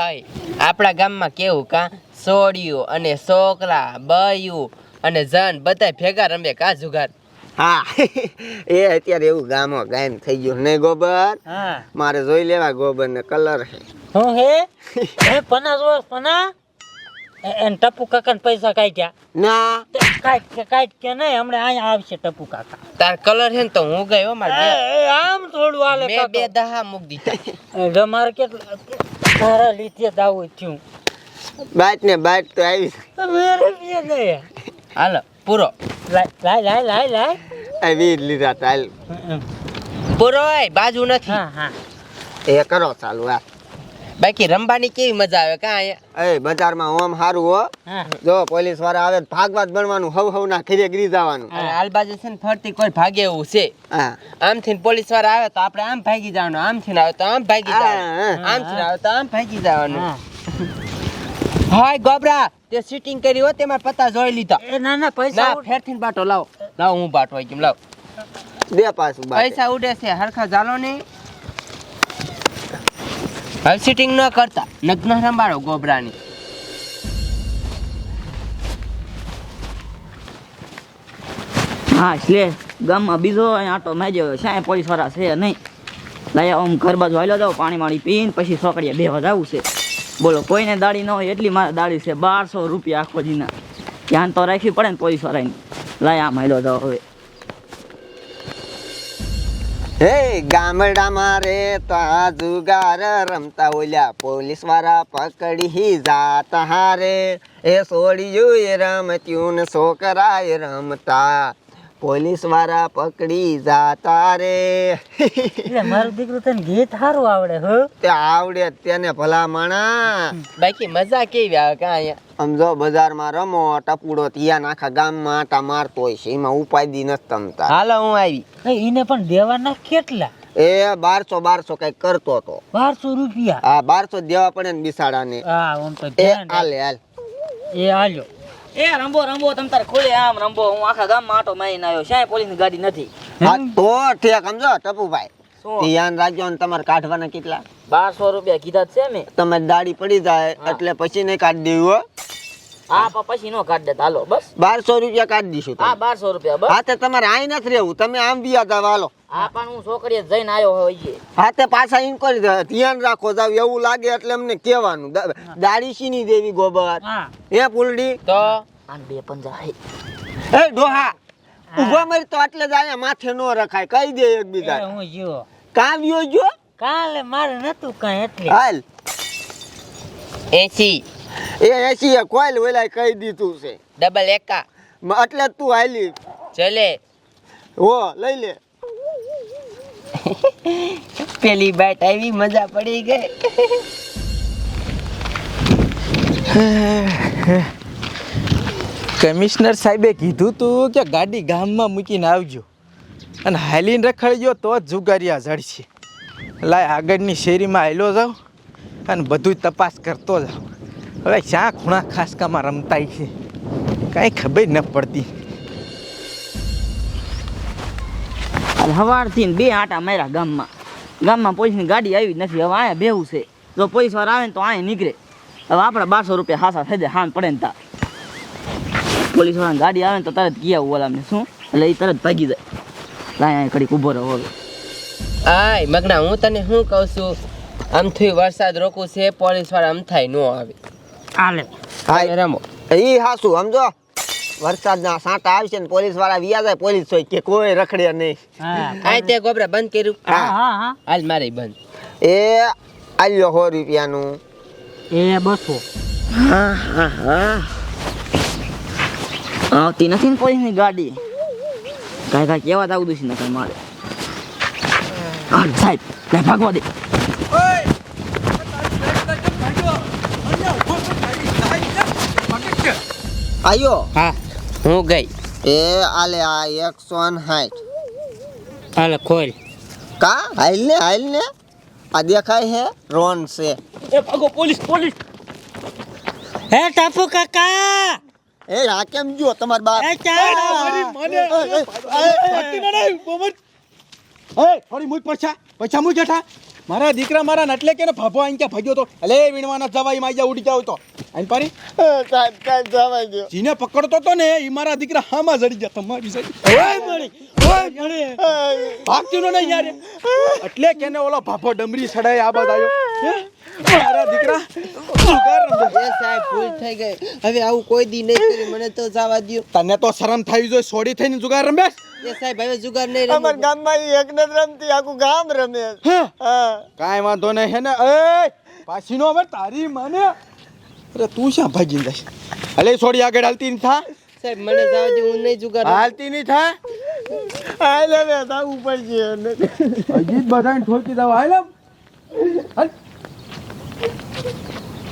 આય આપણા ગામમાં કેવું કા? સોડિયું અને છોકરા બયું અને જન બધા ભેગા રમે કા જુગાર? હા એ અત્યારે એવું ગામો ગાયન થઈ ગયું ને ગોબર? હા. મારે જોઈ લેવા ગોબર ને કલર હે. હું હે? હે પના જો પના? એન ટપુ કાકા પૈસા કાઢ્યા. ના. કાઈ કે કાઢ કે નહીં હમણાં અહીંયા આવશે ટપુ કાકા. તાર કલર છે ને તો હું ગયો મારે આમ થોડું હાલે બે- દહા મૂક દીધા. એ તમારે કેટલા તારા લીધે જ આવું થયું. બાટ ને બાટ તો આવી. મેરે પીએ નહીં હાલો પૂરો. લાય લાય લાય લાય લાય. વીર લીધા તાલ હમ, પૂરો બાજુ નથી. હા હા. એ કરો ચાલુ આ બાકી રમવાની કેવી મજા આવે કા અહીંયા? એ બજારમાં ઓમ સારું હો. જો પોલીસવાળા આવે ભાગવાત ભાગવા જ બનવાનું હવ હવ ના ખીરે ગરી જવાનું. અને હાલ બાજુ છે ને ફરતી કોઈ ભાગે એવું છે. આમ આમથી પોલીસવાળા આવે તો આપણે આમ ભાગી જવાનું આમથી થી આવે તો આમ ભાગી જવાનું. આમ આમથી આવે તો આમ ભાગી જવાનું. હાય ગોબરા તે સીટિંગ કરી હો તેમાં પત્તા જોઈ લીધા. એ ના ના પૈસા ના ફેરથી બાટો લાવો. લાવો હું બાટો આવી કેમ લાવ. દે પાછું. પૈસા ઉડે છે હરખા ચાલો ને હવે સીટિંગ ન કરતા. નગ્ન સંભાળો ગોબરાની. હા, એટલે ગામમાં બીજો આટો મેજો શ્યાય પોલીસવાળા છે નહીં. લાયા આમ ઘર બાજુ હાલ્યો જાવ પાણી માણી પીને પછી સોકડીએ બેવા જવું છે. બોલો, કોઈને દાડી ન હોય એટલી મારે દાડી છે બારસો રૂપિયા આખો દીના ધ્યાન તો રાખવી પડે ને પોલીસ વાળાની. લાયા આમ હાલ્યો જાવ હવે. હે, ગામડામાં રે તા જુગાર રમતા ઓલ્યા પોલીસવાળા પકડી જાતા હારે. એ સોડિયું એ રમત્યું ને છોકરાએ રમતા. પોલીસવાળા પકડી જાતા રે. એટલે મારું દીકરું તને ગીત સારું આવડે હો? તે આવડે તેને ભલા માણા બાકી મજા કેવી આવે કા અહીંયા? સમજો બજારમાં રમો ટપુડો ત્યાં આખા ગામમાં આટા મારતો હોય છે એમાં ઉપાધિ નથી તમતા. હાલો હું આવી. એને પણ દેવાના કેટલા? એ બારસો બારસો કંઈક કરતો હતો. બારસો રૂપિયા? હા બારસો દેવા પડે ને બિસાડાને. હા એ હાલે હાલ. એ હાલ્યો. એ રંબો રંબો તમ તારે ખોલે આમ રંબો. હું આખા ગામમાં આટો મારીને આવ્યો. શ્યાય પોલીસ ગાડી નથી. હા તો ઠીક સમજો ટપુભાઈ. શું? ધ્યાન રાખજો ને તમારે કાઢવાના કેટલા? બારસો રૂપિયા કીધા છે મેં તમે દાડી પડી જાય એટલે પછી નહીં કાઢી દેવું હો હા પછી નો કાઢ દેતા. હાલો બસ. બારસો રૂપિયા કાઢી દઈશું હા બારસો રૂપિયા બસ. હા તે તમારે આઈ નથી રહેવું. તમે આમ બિયા જાવ હાલો. હા પણ હું છોકરીએ જઈને આવ્યો હોય હા તે પાછા ઇન્કવાયરી ધ્યાન રાખો જાવ. એવું લાગે એટલે અમને કહેવાનું. દાડી શીની દેવી ગોબર. એ પુલડી? તો? આન બે પંજા એ ડોહા. ઊભા મરી તો આટલે જ માથે નો રખાય. કઈ દે એ એકબીજા હું જીવો કાવ્યો જો કાલે મારે નતું કાંઈ એટલે. હાલ. એસી. એ એસી એ કોઈલ ઓલા કહી દીધું છે. ડબલ એકા. એટલે તું હાલી. ચલે. હો લઈ લે. પેલી બાઈટ આવી મજા પડી ગઈ. કમિશનર સાહેબે કીધું તું કે ગાડી ગામમાં મૂકીને આવજો. અને હાલીને રખડજો તો જ જુગારિયા જડશે લાય આગળની શેરીમાં હાલ્યો જાઉં અને બધું તપાસ કરતો જાઉં. હવે શા ખૂણા ખાસકામાં રમતાય છે? કાંઈ ખબર ન પડતી. સવારથી ને બે આટા માર્યા ગામમાં. ગામમાં પોલીસની ગાડી આવી જ નથી. હવે અહીંયા બેવું છે. જો પોલીસવાળા આવે ને તો અહીંયા નીકળે. હવે આપણે બારસો રૂપિયા હાસા થઈ જાય હાન પડે ને તા. પોલીસ વાળાની ગાડી આવે ને તો તરત ગયા ઓલામને શું? એટલે એ તરત ભાગી જાય. લાય અહીંયા કડીક ઊભો રહો ઓલો આય મગના હું તને શું કહું છું? આમથી વરસાદ રોકું છે પોલીસવાળા આમ થાય ન આવે. તમે રમો. ઈ હાસુ સમજો? વરસાદના સાંટા આવશે ને પોલીસવાળા વિયા જાય પોલીસ હોય કે કોઈ રખડે નહીં. હા. તે ગોબરા બંધ કર્યું? હા. હા હા હાલ મારે બંધ. એ આલ્યો સો રૂપિયાનું. એ બસો. હા હા હા. આવતી નથી ને પોલીસની ગાડી? કાંઈ કાંઈ કેવા જ આવું ને નથી મારે. હા સાહેબ ભાગવા દે. આયો? હા હું ગઈ. એ આલે આ એકસો સાઠ. આલે ખોલ. કા? હાલ ને હાલ ને. આ દેખાય હે રોન છે. એ ભાગો પોલીસ પોલીસ. હે ટાપુ કાકા! એ આ કેમ જો તમાર બાપ? એ ચા થોડી મૂક પછા પૈસા મૂક જઠા. મારા દીકરા મારા નટલે કે ને ભાભો અહીં ક્યાં ભાગ્યો તો? અલે વીણવાના જવાઈ માં ઉડી જાવ તો. આઈ પારી જીને પકડતો તો ને એ મારા દીકરા હામાં જડી ગયા તમારી સાઈડ. ઓય મળી ઓય મળી ભાગતી નો નહીં યાર. એટલે કે ઓલો ભાભો ડમરી સડાય આ બાદ આવ્યો મારા દીકરા એ સાહેબ ભૂલ થઈ ગઈ. હવે આવું કોઈ દી નહીં કરી મને તો જવા દ્યો. તને તો શરમ થઈ જોઈએ સોડી થઈને જુગાર રમે? એ સાહેબ હવે જુગાર નહીં અમાર રમો ગામમાં ઈ એક ને રમતી આખું ગામ રમે. હા? કાઈ વાંધો નહીં હે ને? એ પાછી નો હવે તારી માને. અરે તું શા ભાગી જાય અલે છોડી આગળ હાલતી નહીં થા. સાહેબ મને જવા દો હું નહીં જુગાર. હાલતી નહીં થા. હાલ અજીત બધાને ઠોકી દવા હાલ. હાલ.